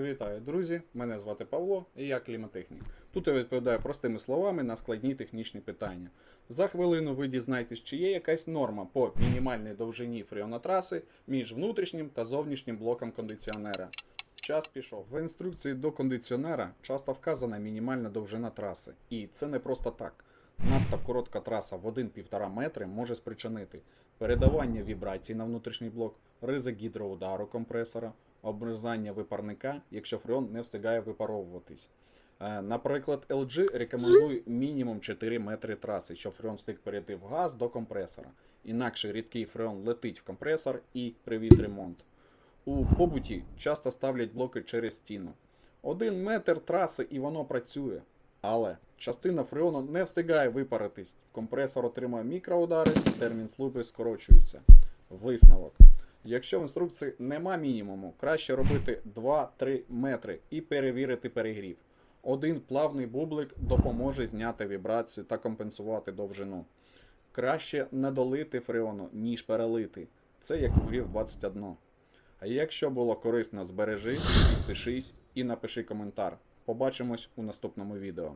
Вітаю, друзі! Мене звати Павло і я клімотехнік. Тут я відповідаю простими словами на складні технічні питання. За хвилину ви дізнаєтесь, чи є якась норма по мінімальній довжині фреонотраси між внутрішнім та зовнішнім блоком кондиціонера. Час пішов. В інструкції до кондиціонера часто вказана мінімальна довжина траси. І це не просто так. Надто коротка траса в 1-1,5 метри може спричинити передавання вібрацій на внутрішній блок, ризик гідроудару компресора, обрізання випарника, якщо фреон не встигає випаровуватись. Е, Наприклад, LG рекомендує мінімум 4 метри траси, щоб фреон встиг перейти в газ до компресора. Інакше рідкий фреон летить в компресор і привід ремонт. У побуті часто ставлять блоки через стіну. Один метр траси і воно працює. Але частина фреону не встигає випаритись. Компресор отримує мікроудари, термін служби скорочується. Висновок. Якщо в інструкції нема мінімуму, краще робити 2-3 метри і перевірити перегрів. Один плавний бублик допоможе зняти вібрацію та компенсувати довжину. Краще не долити фреону, ніж перелити. Це як грів 21. А якщо було корисно, збережи, підпишись і напиши коментар. Побачимось у наступному відео.